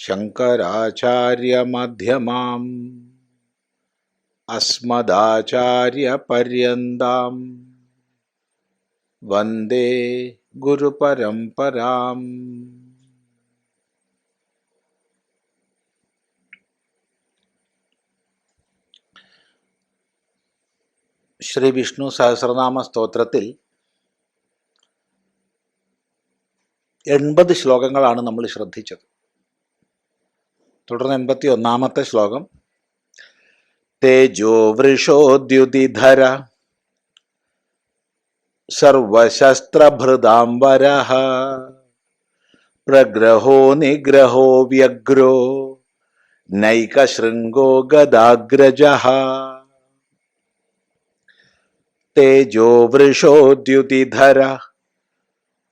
ശങ്കരാചാര്യമധ്യമാം. അസ്മദാചാര്യപര്യന്താം. വന്ദേ ഗുരുപരംപരാം ശ്രീ വിഷ്ണു സഹസ്രനാമ സ്തോത്രത്തിൽ എൺപത് ശ്ലോകങ്ങളാണ് നമ്മൾ ശ്രദ്ധിച്ചത്. തുടർന്ന് എൺപത്തി ഒന്നാമത്തെ ശ്ലോകം. തേജോ വൃഷോദ്യുതിധര സർവശസ്ത്രഭൃതാംബര പ്രഗ്രഹോ നിഗ്രഹോ വ്യഗ്രോ നൈകശൃംഗോ ഗദാഗ്രജ തേജോ വൃഷോദ്യുതിധര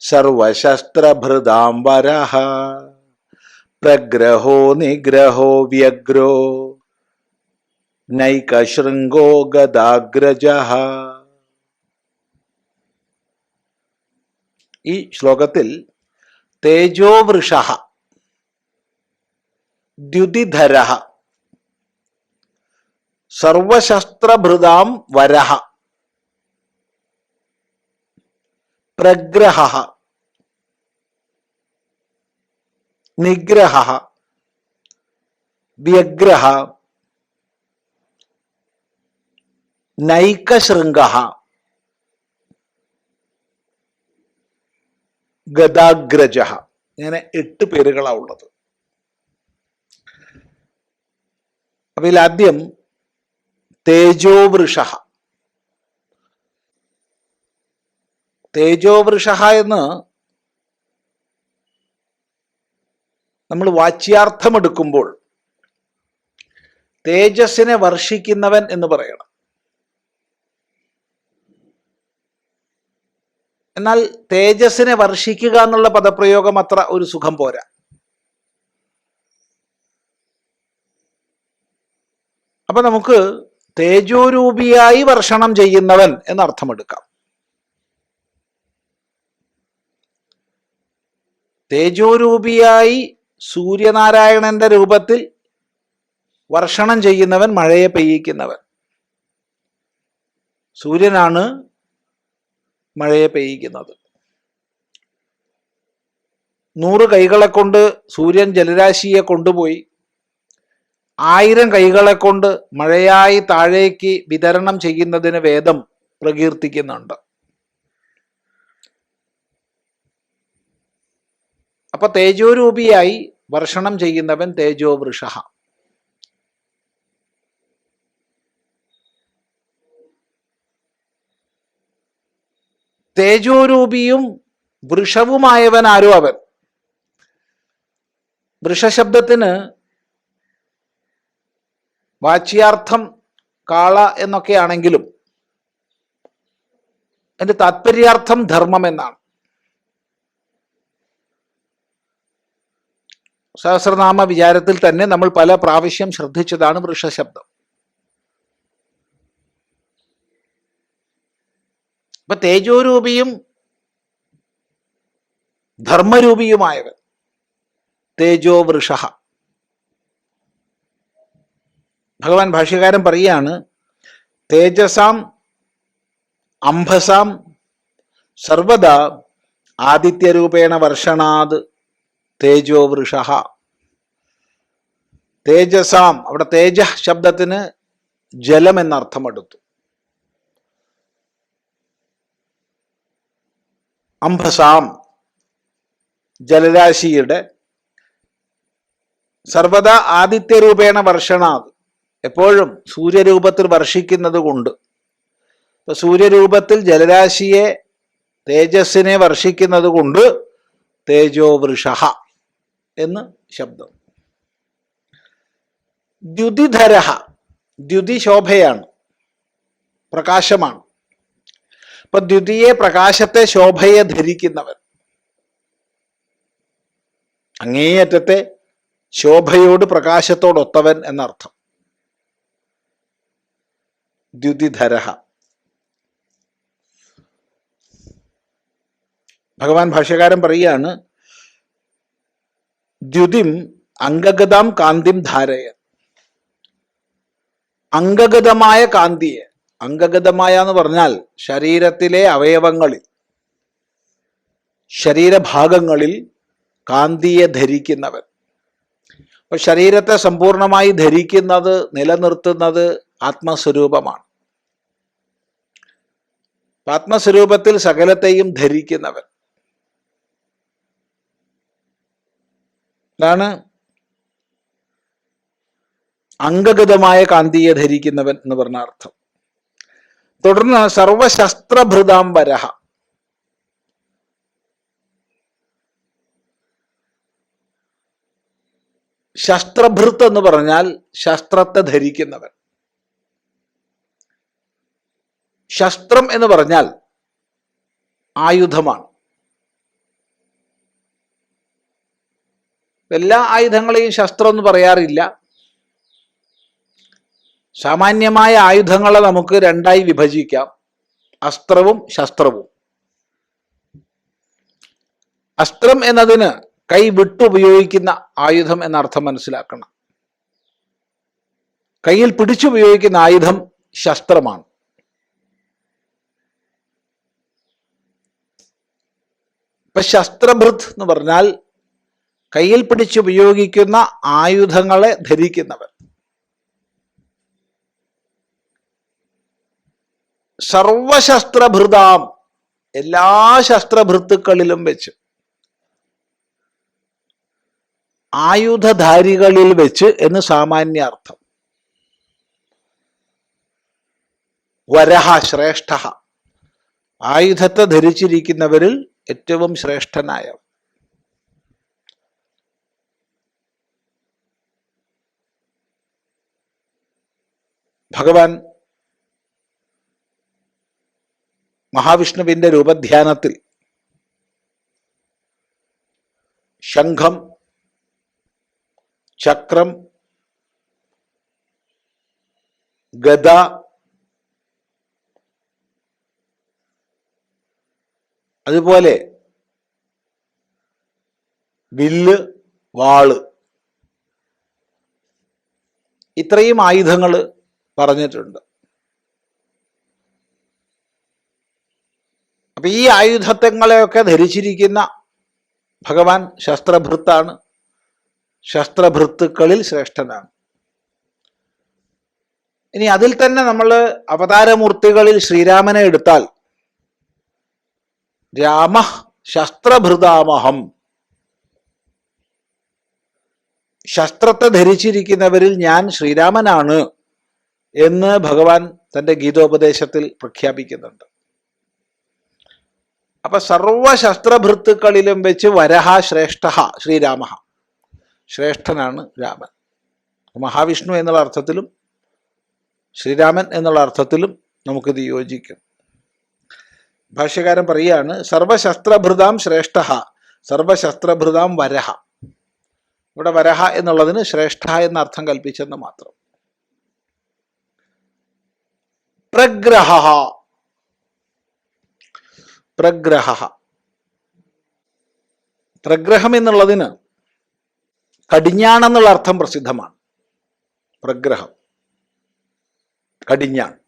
സർവശസ്ത്രഭൃതാംബര പ്രഗ്രഹോ നിഗ്രഹോ വ്യഗ്രോ നൈകശൃംഗോ ഗദാഗ്രജ. ഈ ശ്ലോകത്തിൽ തേജോവൃഷ ദ്യുതിധര സർവശസ്ത്രഭൃതാം വരഹ പ്രഗ്രഹ. നിഗ്രഹ വ്യഗ്രഹ നൈകശൃംഗ ഗതാഗ്രജ ഇങ്ങനെ എട്ട് പേരുകളാണ് ഉള്ളത്. അപ്പൊ ഇതിലാദ്യം തേജോവൃഷ. തേജോവൃഷ എന്ന് നമ്മൾ വാച്യാർത്ഥം എടുക്കുമ്പോൾ തേജസ്സിനെ വർഷിക്കുന്നവൻ എന്ന് പറയണം. എന്നാൽ തേജസ്സിനെ വർഷിക്കുക എന്നുള്ള പദപ്രയോഗം അത്ര ഒരു സുഖം പോരാ. അപ്പൊ നമുക്ക് തേജോരൂപിയായി വർഷണം ചെയ്യുന്നവൻ എന്ന് അർത്ഥമെടുക്കാം. തേജോരൂപിയായി സൂര്യനാരായണന്റെ രൂപത്തിൽ വർഷണം ചെയ്യുന്നവൻ മഴയെ പെയ്യിക്കുന്നവൻ. സൂര്യനാണ് മഴയെ പെയ്യിക്കുന്നത്. നൂറ് കൈകളെ കൊണ്ട് സൂര്യൻ ജലരാശിയെ കൊണ്ടുപോയി. ആയിരം കൈകളെ കൊണ്ട് മഴയായി താഴേക്ക് വിതരണം ചെയ്യുന്നതിന് വേദം പ്രകീർത്തിക്കുന്നുണ്ട്. അപ്പൊ തേജോരൂപിയായി വർഷണം ചെയ്യുന്നവൻ തേജോ വൃഷ തേജോരൂപിയും വൃഷവുമായവൻ ആരോ അവൻ? വൃഷശബ്ദത്തിന് വാച്യാർത്ഥം കാള എന്നൊക്കെയാണെങ്കിലും എന്റെ താത്പര്യാർത്ഥം ധർമ്മം എന്നാണ്. സഹസ്രനാമ വിചാരത്തിൽ തന്നെ നമ്മൾ പല പ്രാവശ്യം ശ്രദ്ധിച്ചതാണ് വൃഷശബ്ദം അപ്പൊ തേജോരൂപിയും ധർമ്മരൂപിയുമായവൻ. തേജോ വൃഷ. ഭഗവാൻ ഭാഷ്യകാരൻ പറയുകയാണ് തേജസാം അംഭസാം സർവദാ ആദിത്യരൂപേണ വർഷണാത്. തേജോ വൃഷ തേജസാം അവിടെ തേജ ശബ്ദത്തിന് ജലം എന്നർത്ഥമെടുത്തു അംഭസാം ജലരാശിയുടെ സർവദാ ആദിത്യരൂപേണ വർഷണാത്. എപ്പോഴും സൂര്യരൂപത്തിൽ വർഷിക്കുന്നത് കൊണ്ട്. ഇപ്പൊ സൂര്യരൂപത്തിൽ ജലരാശിയെ തേജസ്സിനെ വർഷിക്കുന്നത് കൊണ്ട് തേജോ വൃഷ എന്ന് ശബ്ദം. ദ്യുതിധരഹ ദ്യുതി ശോഭയാണ് പ്രകാശമാണ്. അപ്പൊ ദ്യുതിയെ പ്രകാശത്തെ ശോഭയെ ധരിക്കുന്നവൻ. അങ്ങേയറ്റത്തെ ശോഭയോട് പ്രകാശത്തോടൊത്തവൻ എന്നർത്ഥം. ദ്യുതിധരഹ. ഭഗവാൻ ഭാഷ്യകാരൻ പറയുകയാണ് ദ്യുതിം അംഗഗതാം കാന്തിം ധാരയ. അംഗഗതമായ കാന്തിയെ അംഗഗതമായ എന്ന് പറഞ്ഞാൽ ശരീരത്തിലെ അവയവങ്ങളിൽ ശരീരഭാഗങ്ങളിൽ കാന്തിയെ ധരിക്കുന്നവൻ. അപ്പൊ ശരീരത്തെ സമ്പൂർണമായി ധരിക്കുന്നത് നിലനിർത്തുന്നത് ആത്മസ്വരൂപമാണ്. ആത്മസ്വരൂപത്തിൽ സകലത്തെയും ധരിക്കുന്നവൻ. അതാണ് അംഗഗതമായ കാന്തിയെ ധരിക്കുന്നവൻ എന്ന് പറഞ്ഞ അർത്ഥം. തുടർന്ന് സർവശസ്ത്രഭൃതാം വരഹ. ശസ്ത്രഭൃത്ത് എന്ന് പറഞ്ഞാൽ ശസ്ത്രത്തെ ധരിക്കുന്നവൻ. ശസ്ത്രം എന്ന് പറഞ്ഞാൽ ആയുധമാണ്. എല്ലാ ആയുധങ്ങളെയും ശസ്ത്രം എന്ന് പറയാറില്ല. സാമാന്യമായ ആയുധങ്ങളെ നമുക്ക് രണ്ടായി വിഭജിക്കാം. അസ്ത്രവും ശസ്ത്രവും. അസ്ത്രം എന്നതിന് കൈ വിട്ടുപയോഗിക്കുന്ന ആയുധം എന്ന അർത്ഥം മനസ്സിലാക്കണം. കയ്യിൽ പിടിച്ചുപയോഗിക്കുന്ന ആയുധം ശസ്ത്രമാണ്. ഇപ്പൊ ശസ്ത്രഭൃത് എന്ന് പറഞ്ഞാൽ കയ്യിൽ പിടിച്ച് ഉപയോഗിക്കുന്ന ആയുധങ്ങളെ ധരിക്കുന്നവൻ. സർവശസ്ത്രഭൃതാം എല്ലാ ശസ്ത്രഭൃത്തുക്കളിലും വെച്ച് ആയുധധാരികളിൽ വെച്ച് എന്ന് സാമാന്യാർത്ഥം. വരഹ ശ്രേഷ്ഠ. ആയുധത്തെ ധരിച്ചിരിക്കുന്നവരിൽ ഏറ്റവും ശ്രേഷ്ഠനായവൻ. ഭഗവാൻ മഹാവിഷ്ണുവിന്റെ രൂപധ്യാനത്തിൽ ശംഖം ചക്രം ഗദ അതുപോലെ വില്ല് വാൾ. ഇത്രയും ആയുധങ്ങൾ പറഞ്ഞിട്ടുണ്ട്. അപ്പൊ ഈ ആയുധത്വങ്ങളെയൊക്കെ ധരിച്ചിരിക്കുന്ന ഭഗവാൻ ശസ്ത്രഭൃത്താണ്. ശസ്ത്രഭൃത്തുക്കളിൽ ശ്രേഷ്ഠനാണ്. ഇനി അതിൽ തന്നെ നമ്മൾ അവതാരമൂർത്തികളിൽ ശ്രീരാമനെ എടുത്താൽ രാമ ശസ്ത്രഭൃതാമഹം. ശസ്ത്രത്തെ ധരിച്ചിരിക്കുന്നവരിൽ ഞാൻ ശ്രീരാമനാണ്. എന്ന് ഭഗവാൻ തന്റെ ഗീതോപദേശത്തിൽ പ്രഖ്യാപിക്കുന്നുണ്ട്. അപ്പൊ സർവശസ്ത്രഭൃത്തുക്കളിലും വെച്ച് വരഹ ശ്രേഷ്ഠ ശ്രീരാമ ശ്രേഷ്ഠനാണ് രാമൻ. മഹാവിഷ്ണു എന്നുള്ള അർത്ഥത്തിലും ശ്രീരാമൻ എന്നുള്ള അർത്ഥത്തിലും നമുക്കിത് യോജിക്കും. ഭാഷ്യകാരൻ പറയുകയാണ് സർവശസ്ത്രഭൃതാം ശ്രേഷ്ഠ സർവശസ്ത്രഭൃതാം വരഹ. ഇവിടെ വരഹ എന്നുള്ളതിന് ശ്രേഷ്ഠ എന്ന അർത്ഥം കൽപ്പിച്ചെന്ന് മാത്രം. പ്രഗ്രഹ. പ്രഗ്രഹ. പ്രഗ്രഹം എന്നുള്ളതിന് കടിഞ്ഞാണെന്നുള്ള അർത്ഥം പ്രസിദ്ധമാണ്. പ്രഗ്രഹം. കടിഞ്ഞാൺ.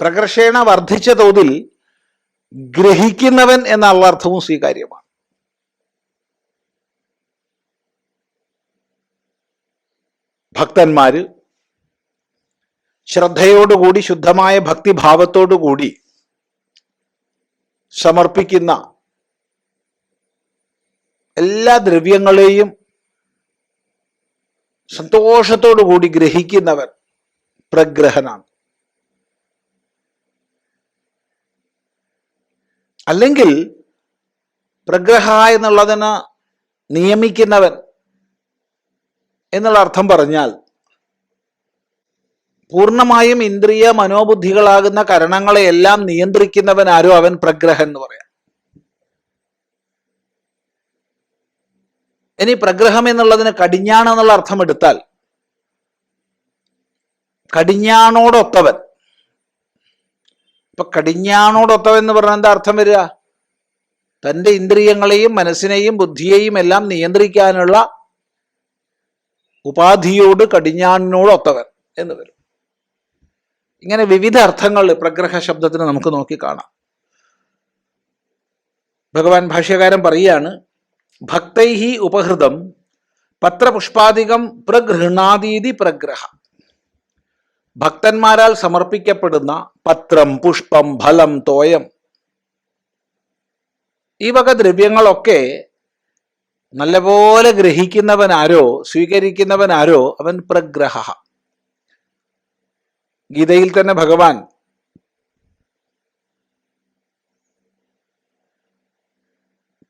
പ്രകർഷേണ വർദ്ധിച്ച തോതിൽ ഗ്രഹിക്കുന്നവൻ എന്നുള്ള അർത്ഥവും സ്വീകാര്യമാണ്. ഭക്തന്മാര് ശ്രദ്ധയോടുകൂടി ശുദ്ധമായ ഭക്തിഭാവത്തോടുകൂടി സമർപ്പിക്കുന്ന എല്ലാ ദ്രവ്യങ്ങളെയും സന്തോഷത്തോടുകൂടി ഗ്രഹിക്കുന്നവൻ പ്രഗ്രഹനാണ്. അല്ലെങ്കിൽ പ്രഗ്രഹ എന്നുള്ളതിന് നിയമിക്കുന്നവൻ എന്നുള്ള അർത്ഥം പറഞ്ഞാൽ പൂർണമായും ഇന്ദ്രിയ മനോബുദ്ധികളാകുന്ന കരണങ്ങളെയെല്ലാം നിയന്ത്രിക്കുന്നവൻ ആരോ അവൻ പ്രഗ്രഹൻ എന്ന് പറയാം. ഇനി പ്രഗ്രഹം എന്നുള്ളതിന് കടിഞ്ഞാണ് എന്നുള്ള അർത്ഥം എടുത്താൽ കടിഞ്ഞാണോടൊത്തവൻ. ഇപ്പൊ കടിഞ്ഞാണോടൊത്തവൻ എന്ന് പറഞ്ഞാൽ എന്താ അർത്ഥം വരിക? തന്റെ ഇന്ദ്രിയങ്ങളെയും മനസ്സിനെയും ബുദ്ധിയെയും എല്ലാം നിയന്ത്രിക്കാനുള്ള ഉപാധിയോട് കടിഞ്ഞാണിനോടൊത്തവൻ എന്ന് വരും. ഇങ്ങനെ വിവിധ അർത്ഥങ്ങൾ പ്രഗ്രഹ ശബ്ദത്തിന് നമുക്ക് നോക്കി കാണാം. ഭഗവാൻ ഭാഷ്യകാരൻ പറയുകയാണ് ഭക്തൈഹി ഉപഹൃതം പത്രപുഷ്പാധികം പ്രഗൃഹാതീതി പ്രഗ്രഹ. ഭക്തന്മാരാൽ സമർപ്പിക്കപ്പെടുന്ന പത്രം പുഷ്പം ഫലം തോയം ഈ വക ദ്രവ്യങ്ങളൊക്കെ നല്ലപോലെ ഗ്രഹിക്കുന്നവനാരോ സ്വീകരിക്കുന്നവനാരോ അവൻ പ്രഗ്രഹ. ഗീതയിൽ തന്നെ ഭഗവാൻ.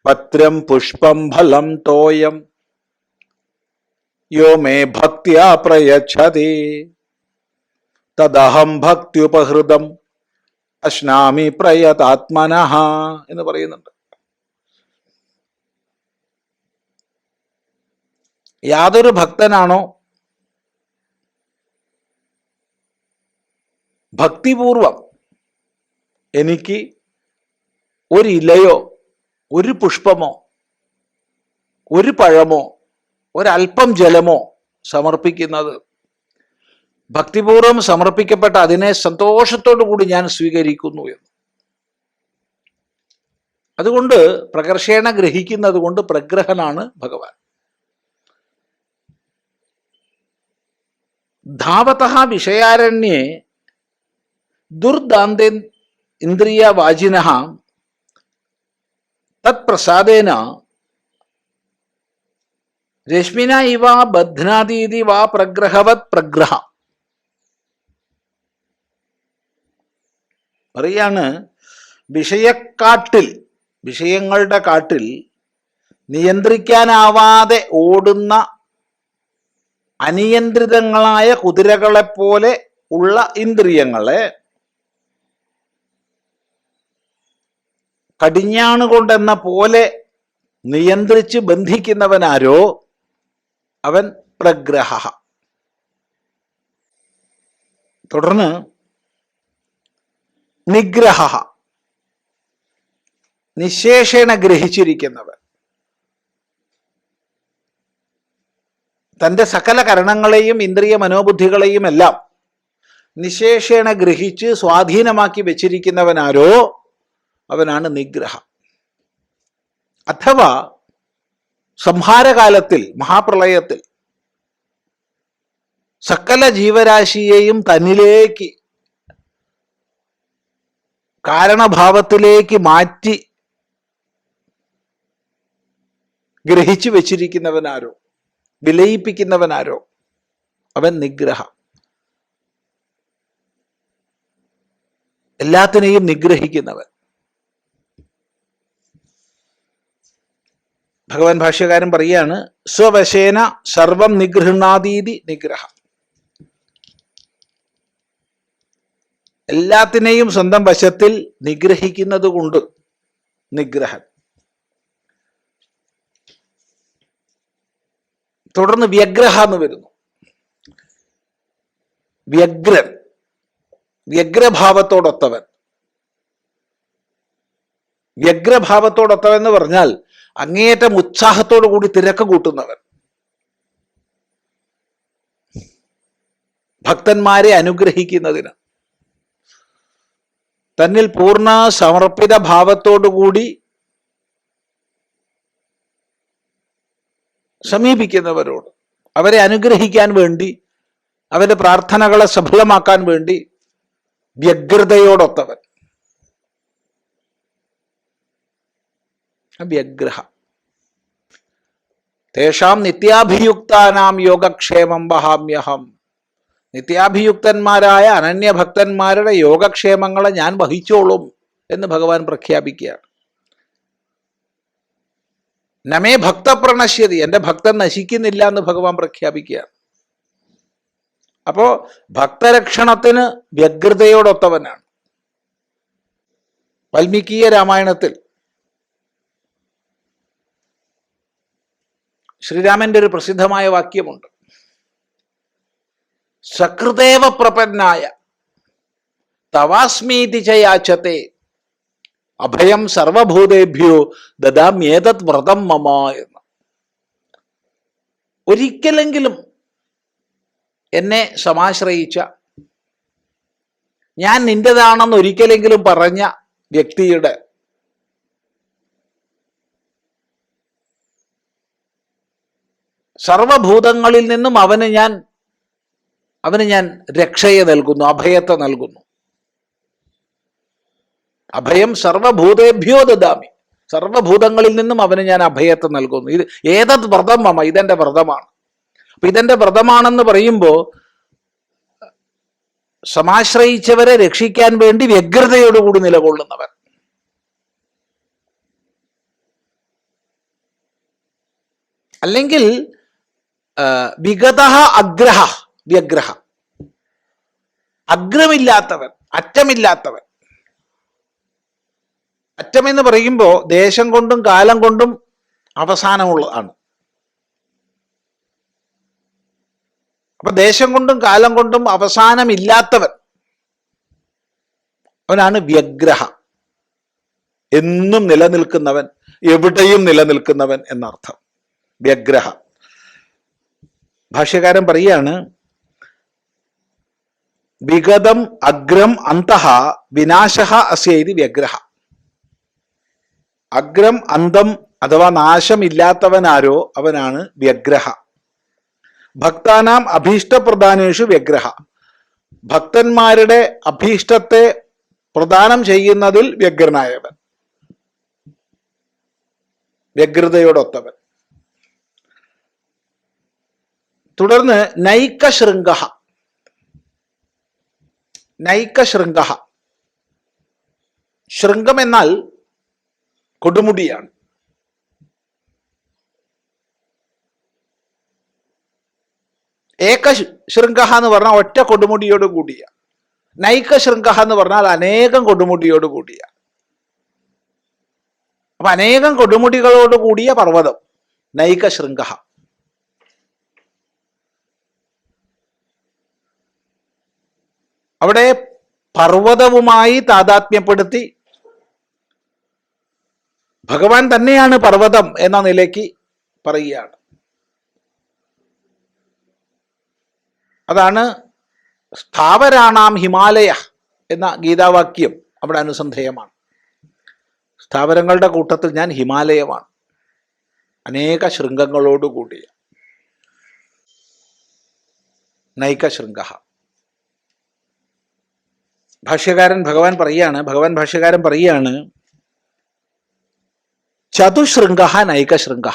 പത്രം പുഷ്പം ഫലം തോയം. യോ മേ ഭക്തിയാ പ്രയച്ഛതി. തദഹം ഭക്തിയുപഹൃതം. അശ്നാമി പ്രയതാത്മനഃ എന്ന് പറയുന്നുണ്ട്. യാതൊരു ഭക്തനാണോ ഭക്തിപൂർവം എനിക്ക് ഒരു ഇലയോ ഒരു പുഷ്പമോ ഒരു പഴമോ ഒരൽപ്പം ജലമോ സമർപ്പിക്കുന്നത് ഭക്തിപൂർവം സമർപ്പിക്കപ്പെട്ട അതിനെ സന്തോഷത്തോടു കൂടി ഞാൻ സ്വീകരിക്കുന്നു എന്ന്. അതുകൊണ്ട് പ്രകർഷേണ ഗ്രഹിക്കുന്നത് കൊണ്ട് പ്രഗ്രഹനാണ് ഭഗവാൻ. ധാവത വിഷയാരണ്യേ ദുർദാന്തേ ഇന്ദ്രിയ വാചിന തത്പ്രസാദേന രശ്മിന ഇവ ബധ്നാതീതി വാ പ്രഗ്രഹവത് പ്രഗ്രഹ. പറയാണ് വിഷയക്കാട്ടിൽ വിഷയങ്ങളുടെ കാട്ടിൽ നിയന്ത്രിക്കാനാവാതെ ഓടുന്ന അനിയന്ത്രിതങ്ങളായ കുതിരകളെപ്പോലെ ഉള്ള ഇന്ദ്രിയങ്ങളെ കടിഞ്ഞാണ് കൊണ്ടെന്ന പോലെ നിയന്ത്രിച്ച് ബന്ധിക്കുന്നവനാരോ അവൻ പ്രഗ്രഹ തുടർന്ന് നിഗ്രഹ നിശേഷേണ ഗ്രഹിച്ചിരിക്കുന്നവൻ. തന്റെ സകല കരണങ്ങളെയും ഇന്ദ്രിയ മനോബുദ്ധികളെയും എല്ലാം നിശേഷേണ ഗ്രഹിച്ച് സ്വാധീനമാക്കി വെച്ചിരിക്കുന്നവനാരോ അവനാണ് നിഗ്രഹ. അഥവാ സംഹാരകാലത്തിൽ മഹാപ്രളയത്തിൽ സകല ജീവരാശിയെയും തന്നിലേക്ക് കാരണഭാവത്തിലേക്ക് മാറ്റി ഗ്രഹിച്ചു വച്ചിരിക്കുന്നവനാരോ വിലയിപ്പിക്കുന്നവനാരോ അവൻ നിഗ്രഹം. എല്ലാത്തിനെയും നിഗ്രഹിക്കുന്നവൻ. ഭഗവാൻ ഭാഷ്യകാരൻ പറയാണ് സ്വവശേന സർവം നിഗൃഹണാതീതി നിഗ്രഹ. എല്ലാത്തിനെയും സ്വന്തം വശത്തിൽ നിഗ്രഹിക്കുന്നത് കൊണ്ട് നിഗ്രഹം തുടർന്ന് വ്യഗ്രഹ എന്ന് വരുന്നു. വ്യഗ്രൻ വ്യഗ്രഭാവത്തോടൊത്തവൻ. വ്യഗ്രഭാവത്തോടൊത്തവൻ എന്ന് പറഞ്ഞാൽ അങ്ങേയറ്റം ഉത്സാഹത്തോടു കൂടി തിരക്ക് കൂട്ടുന്നവൻ. ഭക്തന്മാരെ അനുഗ്രഹിക്കുന്നതിന് തന്നിൽ പൂർണ സമർപ്പിത ഭാവത്തോടുകൂടി സമീപിക്കുന്നവരോട് അവരെ അനുഗ്രഹിക്കാൻ വേണ്ടി അവരുടെ പ്രാർത്ഥനകളെ സഫലമാക്കാൻ വേണ്ടി വ്യഗ്രതയോടൊത്തവൻ. വ്യഗ്രഹ തേഷാം നിത്യാഭിയുക്താനാം യോഗക്ഷേമം വഹാമ്യഹം. നിത്യാഭിയുക്തന്മാരായ അനന്യഭക്തന്മാരുടെ യോഗക്ഷേമങ്ങളെ ഞാൻ വഹിച്ചോളും എന്ന് ഭഗവാൻ പ്രഖ്യാപിക്കുകയാണ്. നമേ ഭക്ത പ്രണശ്യതി എന്റെ ഭക്തൻ നശിക്കുന്നില്ല എന്ന് ഭഗവാൻ പ്രഖ്യാപിക്കുകയാണ്. അപ്പോ ഭക്തരക്ഷണത്തിന് വ്യഗ്രതയോടൊത്തവനാണ്. വാൽമീകീയ രാമായണത്തിൽ ശ്രീരാമന്റെ ഒരു പ്രസിദ്ധമായ വാക്യമുണ്ട്. സകൃദേവ പ്രപന്നായ തവാസ്മീതി ചയാച്ചത്തെ അഭയം സർവഭൂതേഭ്യോ ദദാമ്യേതത് വ്രതം മമ എന്ന്. ഒരിക്കലെങ്കിലും എന്നെ സമാശ്രയിച്ച ഞാൻ നിന്റേതാണെന്ന് ഒരിക്കലെങ്കിലും പറഞ്ഞ വ്യക്തിയുടെ സർവഭൂതങ്ങളിൽ നിന്നും അവന് ഞാൻ അവന് ഞാൻ രക്ഷയെ നൽകുന്നു അഭയത്തെ നൽകുന്നു. അഭയം സർവഭൂതേഭ്യോ ദദാമി. സർവഭൂതങ്ങളിൽ നിന്നും അവന് ഞാൻ അഭയത്തെ നൽകുന്നു. ഇത് ഏതത് വ്രതം മമ ഇതെന്റെ വ്രതമാണ്. അപ്പൊ ഇതെന്റെ വ്രതമാണെന്ന് പറയുമ്പോൾ സമാശ്രയിച്ചവരെ രക്ഷിക്കാൻ വേണ്ടി വ്യഗ്രതയോടുകൂടി നിലകൊള്ളുന്നവർ അല്ലെങ്കിൽ വിഗത അഗ്രഹ വ്യഗ്രഹ അഗ്രമില്ലാത്തവൻ അറ്റമില്ലാത്തവൻ. അറ്റമെന്ന് പറയുമ്പോൾ ദേശം കൊണ്ടും കാലം കൊണ്ടും അവസാനമുള്ളതാണ്. അപ്പൊ ദേശം കൊണ്ടും കാലം കൊണ്ടും അവസാനമില്ലാത്തവൻ. അവനാണ് വ്യഗ്രഹ എന്നും നിലനിൽക്കുന്നവൻ എവിടെയും നിലനിൽക്കുന്നവൻ എന്നർത്ഥം. വ്യഗ്രഹ ഭാഷ്യകാരൻ പറയാണ് വിഗതം അഗ്രം അന്തഃ വിനാശ അസ്യൈതി വ്യഗ്രഹ. അഗ്രം അന്തം അഥവാ നാശമില്ലാത്തവനാരോ അവനാണ് വ്യഗ്രഹ. ഭക്താനാം അഭീഷ്ടപ്രധാനേഷു വ്യഗ്രഹ. ഭക്തന്മാരുടെ അഭീഷ്ടത്തെ പ്രദാനം ചെയ്യുന്നതിൽ വ്യഗ്രനായവൻ. വ്യഗ്രതയോടൊത്തവൻ. തുടർന്ന് നൈക ശൃംഗ നൈക ശൃംഗ ശൃംഗം എന്നാൽ കൊടുമുടിയാണ്. ഏക ശൃംഗ എന്ന് പറഞ്ഞാൽ ഒറ്റ കൊടുമുടിയോട് കൂടിയ. നൈക ശൃംഗ എന്ന് പറഞ്ഞാൽ അനേകം കൊടുമുടിയോട് കൂടിയ. അപ്പൊ അനേകം കൊടുമുടികളോട് കൂടിയ പർവതം നൈക ശൃംഗ അവിടെ പർവതവുമായി താതാത്മ്യപ്പെടുത്തി. ഭഗവാൻ തന്നെയാണ് പർവതം എന്ന നിലയ്ക്ക് പറയുകയാണ്. അതാണ് സ്ഥാവരാണാം ഹിമാലയ എന്ന ഗീതാവാക്യം അവിടെ അനുസന്ധേയമാണ്. സ്ഥാവരങ്ങളുടെ കൂട്ടത്തിൽ ഞാൻ ഹിമാലയമാണ്. അനേക ശൃംഗങ്ങളോടുകൂടിയ. നൈക ശൃംഗ ഭാഷ്യകാരൻ ഭഗവാൻ പറയാണ് ഭഗവാൻ ഭാഷ്യകാരൻ പറയാണ് ചതുശൃംഗ നൈകശൃംഗ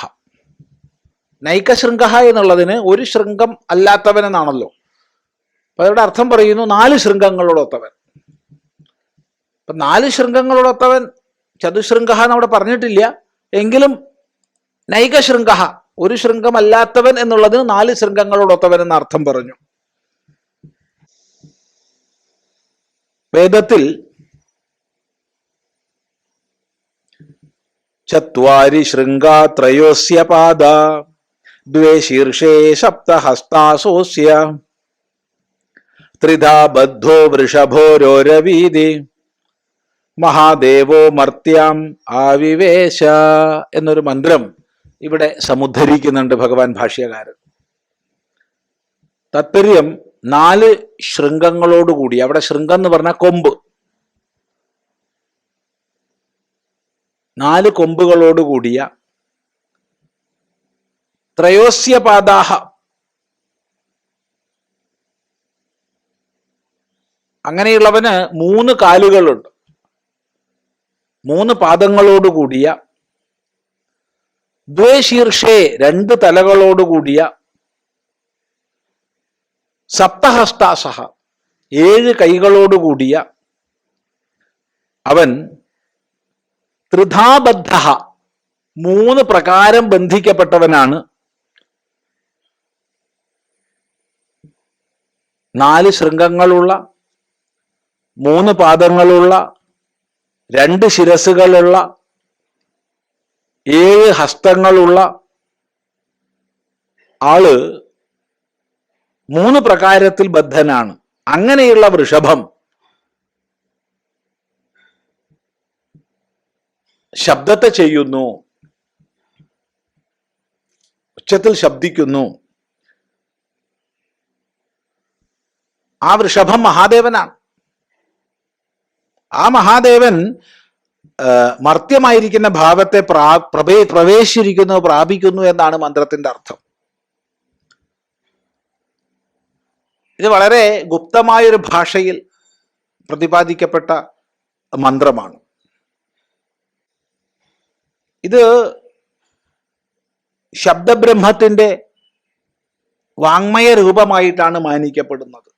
നൈകശൃംഗ എന്നുള്ളതിന് ഒരു ശൃംഗം അല്ലാത്തവൻ എന്നാണല്ലോ അപ്പൊ അതവിടെ അർത്ഥം പറയുന്നു നാല് ശൃംഗങ്ങളോടൊത്തവൻ. അപ്പൊ നാല് ശൃംഗങ്ങളോടൊത്തവൻ ചതുശൃംഗ എന്ന് അവിടെ പറഞ്ഞിട്ടില്ല. എങ്കിലും നൈകശൃംഗ ഒരു ശൃംഗമല്ലാത്തവൻ എന്നുള്ളതിന് നാല് ശൃംഗങ്ങളോടൊത്തവൻ എന്ന അർത്ഥം പറഞ്ഞു. വേദത്തിൽ ചത്വാരി ശൃംഗാ ത്രയോസ്യ പാദ ദ്വേ ശീർഷേ സപ്തഹസ്താസോസ്യ. ത്രിധാ ബദ്ധോ വൃഷഭോരോരവീതി മഹാദേവോ മർത്യാം ആവിവേശ എന്നൊരു മന്ത്രം ഇവിടെ സമുദ്ധരിക്കുന്നുണ്ട് ഭഗവാൻ ഭാഷ്യകാരൻ. താത്പര്യം നാല് ശൃംഗങ്ങളോടുകൂടി അവിടെ ശൃംഗം എന്ന് പറഞ്ഞാൽ കൊമ്പ്. നാല് കൊമ്പുകളോട് കൂടിയ ത്രയോസ്യപാദാഹ. അങ്ങനെയുള്ളവന് മൂന്ന് കാലുകളുണ്ട്. മൂന്ന് പാദങ്ങളോട് കൂടിയ ദ്വേശീർഷേ രണ്ട് തലകളോട് കൂടിയ സപ്തഹസ്താസഹ ഏഴ് കൈകളോടുകൂടിയ അവൻ ത്രിധാബദ്ധ മൂന്ന് പ്രകാരം ബന്ധിക്കപ്പെട്ടവനാണ്. നാല് ശൃംഗങ്ങളുള്ള മൂന്ന് പാദങ്ങളുള്ള രണ്ട് ശിരസുകളുള്ള ഏഴ് ഹസ്തങ്ങളുള്ള ആൾ മൂന്ന് പ്രകാരത്തിൽ ബദ്ധനാണ്. അങ്ങനെയുള്ള വൃഷഭം. ശബ്ദത്തെ ചെയ്യുന്നു. ഉച്ചത്തിൽ ശബ്ദിക്കുന്നു. ആ വൃഷഭം മഹാദേവനാണ്. ആ മഹാദേവൻ മർത്യമായിരിക്കുന്ന ഭാവത്തെ പ്രാ പ്രവേ പ്രവേശിച്ചിരിക്കുന്നു പ്രാപിക്കുന്നു എന്നാണ് മന്ത്രത്തിന്റെ അർത്ഥം. ഇത് വളരെ ഗുപ്തമായൊരു ഭാഷയിൽ പ്രതിപാദിക്കപ്പെട്ട മന്ത്രമാണ്. ഇത് ശബ്ദബ്രഹ്മത്തിന്റെ വാങ്മയ രൂപമായിട്ടാണ് മാനിക്കപ്പെടുന്നത്.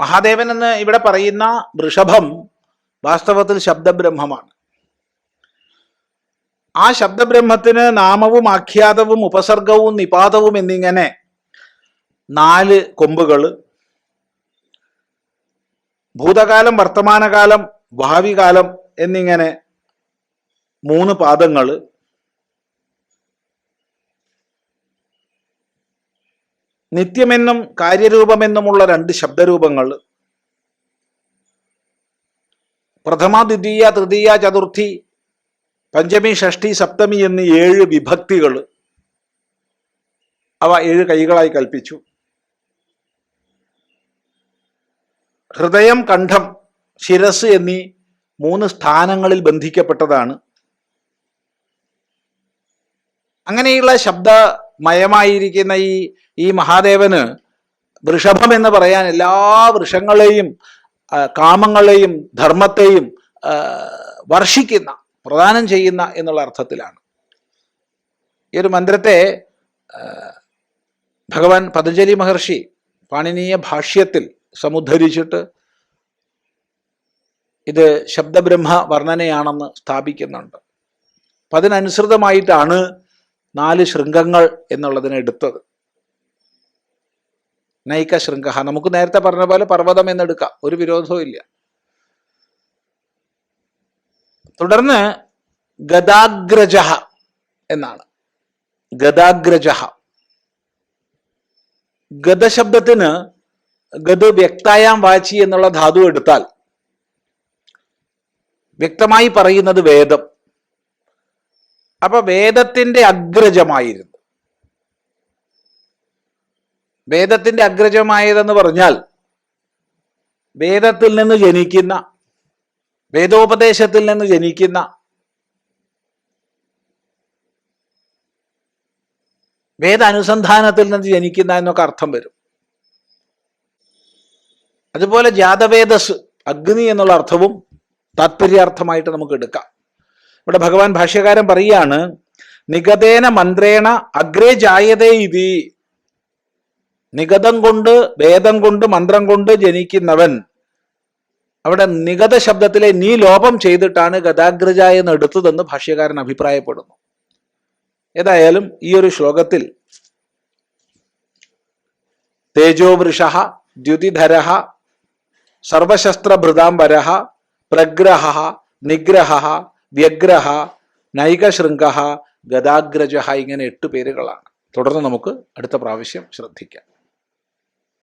മഹാദേവൻ എന്ന് ഇവിടെ പറയുന്ന വൃഷഭം വാസ്തവത്തിൽ ശബ്ദബ്രഹ്മമാണ്. ആ ശബ്ദബ്രഹ്മത്തിന് നാമവും ആഖ്യാതവും ഉപസർഗവും നിപാതവും എന്നിങ്ങനെ നാല് കൊമ്പുകൾ ഭൂതകാലം വർത്തമാനകാലം ഭാവി കാലം എന്നിങ്ങനെ മൂന്ന് പാദങ്ങൾ നിത്യമെന്നും കാര്യരൂപമെന്നുമുള്ള രണ്ട് ശബ്ദരൂപങ്ങൾ പ്രഥമ ദ്വിതീയ തൃതീയ ചതുർത്ഥി പഞ്ചമി ഷഷ്ടി സപ്തമി എന്നീ ഏഴ് വിഭക്തികൾ അവ ഏഴ് കൈകളായി കൽപ്പിച്ചു. ഹൃദയം കണ്ഠം ശിരസ് എന്നീ മൂന്ന് സ്ഥാനങ്ങളിൽ ബന്ധിക്കപ്പെട്ടതാണ്. അങ്ങനെയുള്ള ശബ്ദമയമായിരിക്കുന്ന ഈ ഈ മഹാദേവന് വൃഷഭം എന്ന് പറയാൻ എല്ലാ വൃഷങ്ങളെയും കാമങ്ങളെയും ധർമ്മത്തെയും വർഷിക്കുന്ന പ്രദാനം ചെയ്യുന്ന എന്നുള്ള അർത്ഥത്തിലാണ്. ഈ ഒരു മന്ത്രത്തെ ഭഗവാൻ പതഞ്ജലി മഹർഷി പാണിനീയ ഭാഷ്യത്തിൽ സമുദ്ധരിച്ചിട്ട് ഇത് ശബ്ദബ്രഹ്മ വർണനയാണെന്ന് സ്ഥാപിക്കുന്നുണ്ട്. അപ്പം അതിനനുസൃതമായിട്ടാണ് നാല് ശൃംഗങ്ങൾ എന്നുള്ളതിനെ എടുത്തത്. നൈക ശൃംഗ. നമുക്ക് നേരത്തെ പറഞ്ഞ പോലെ പർവതം എന്നെടുക്കാം. ഒരു വിരോധവും ഇല്ല. തുടർന്ന് ഗദാഗ്രജ എന്നാണ്. ഗദാഗ്രജ. ഗദശബ്ദത്തിന് ഗത് വ്യക്തായാം വാചി എന്നുള്ള ധാതു എടുത്താൽ വ്യക്തമായി പറയുന്നത് വേദം. അപ്പൊ വേദത്തിന്റെ അഗ്രജമായിരുന്നു. വേദത്തിന്റെ അഗ്രജമായതെന്ന് പറഞ്ഞാൽ വേദത്തിൽ നിന്ന് ജനിക്കുന്ന വേദോപദേശത്തിൽ നിന്ന് ജനിക്കുന്ന വേദ അനുസന്ധാനത്തിൽ നിന്ന് ജനിക്കുന്ന എന്നൊക്കെ അർത്ഥം വരും. അതുപോലെ ജാതവേദസ് അഗ്നി എന്നുള്ള അർത്ഥവും താത്പര്യാർത്ഥമായിട്ട് നമുക്ക് എടുക്കാം. ഇവിടെ ഭഗവാൻ ഭാഷ്യകാരൻ പറയാണ് നിഗതേന മന്ത്രേണ അഗ്രേ ജായതേ ഇതി. നിഗതം കൊണ്ട് വേദം കൊണ്ട് മന്ത്രം കൊണ്ട് ജനിക്കുന്നവൻ. അവിടെ നിഗത ശബ്ദത്തിലെ നീ ലോപം ചെയ്തിട്ടാണ് ഗതാഗ്രജ എന്ന് എടുത്തതെന്ന് ഭാഷ്യകാരൻ അഭിപ്രായപ്പെടുന്നു. ഏതായാലും ഈ ഒരു ശ്ലോകത്തിൽ തേജോവൃഷ ദ്യുതിധര സർവശസ്ത്രഭൃതാംബര പ്രഗ്രഹ നിഗ്രഹ വ്യഗ്രഹ നൈകശൃംഗ ഗതാഗ്രജ ഇങ്ങനെ എട്ട് പേരുകളാണ്. തുടർന്ന് നമുക്ക് അടുത്ത പ്രാവശ്യം ശ്രദ്ധിക്കാം.